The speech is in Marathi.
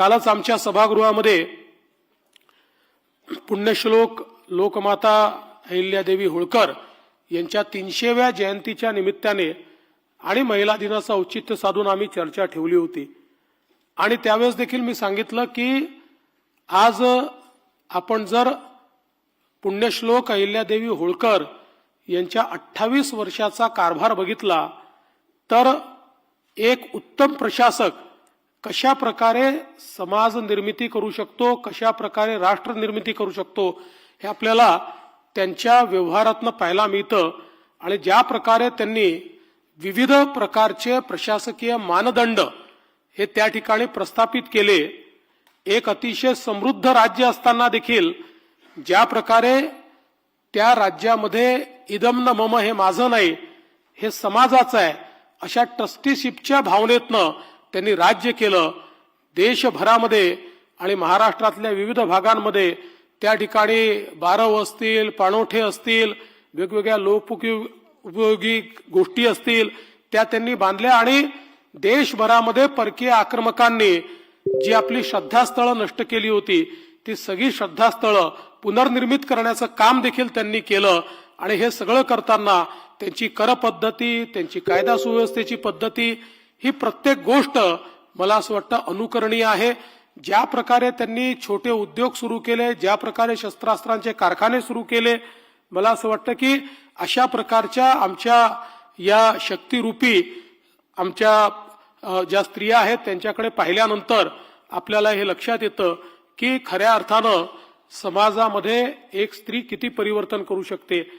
कालच आमच्या सभागृहामध्ये पुण्यश्लोक लोकमाता अहिल्यादेवी होळकर यांच्या तीनशेव्या जयंतीच्या निमित्ताने आणि महिला दिनाचं औचित्य साधून आम्ही चर्चा ठेवली होती. आणि त्यावेळेस देखील मी सांगितलं की आज आपण जर पुण्यश्लोक अहिल्यादेवी होळकर यांच्या अठ्ठावीस वर्षाचा कारभार बघितला तर एक उत्तम प्रशासक कशा प्रकारे समाज निर्मिती करू शकतो कशा प्रकारे राष्ट्र निर्मिती करू शकतो हे आपल्याला त्यांच्या व्यवहारातनं पाहायला मिळतं. आणि ज्या प्रकारे त्यांनी विविध प्रकारचे प्रशासकीय मानदंड हे त्या ठिकाणी प्रस्थापित केले एक अतिशय समृद्ध राज्य असताना देखील ज्या प्रकारे त्या राज्यामध्ये इदम न मम हे माझं नाही हे समाजाचं आहे अशा ट्रस्टीशिपच्या भावनेतनं त्यांनी राज्य केलं. देशभरामध्ये आणि महाराष्ट्रातल्या विविध भागांमध्ये त्या ठिकाणी बारव असतील पाणोठे असतील वेगवेगळ्या लोकउपयोगी उपयोगी गोष्टी असतील त्या त्यांनी बांधल्या आणि देशभरामध्ये परकीय आक्रमकांनी जी आपली श्रद्धास्थळं नष्ट केली होती ती सगळी श्रद्धास्थळं पुनर्निर्मित करण्याचं काम देखील त्यांनी केलं. आणि हे सगळं करताना त्यांची करपद्धती त्यांची कायदा सुव्यवस्थेची पद्धती ही प्रत्येक गोष्ट मला असं वाटतं अनुकरणीय आहे. ज्या प्रकारे त्यांनी छोटे उद्योग सुरू केले ज्या प्रकारे शस्त्रास्त्रांचे कारखाने सुरू केले मला असं वाटतं की अशा प्रकारच्या आमच्या या शक्तिरूपी आमच्या ज्या स्त्रिया आहेत त्यांच्याकडे पाहिल्यानंतर आपल्याला हे लक्षात येतं की खऱ्या अर्थानं समाजामध्ये एक स्त्री किती परिवर्तन करू शकते.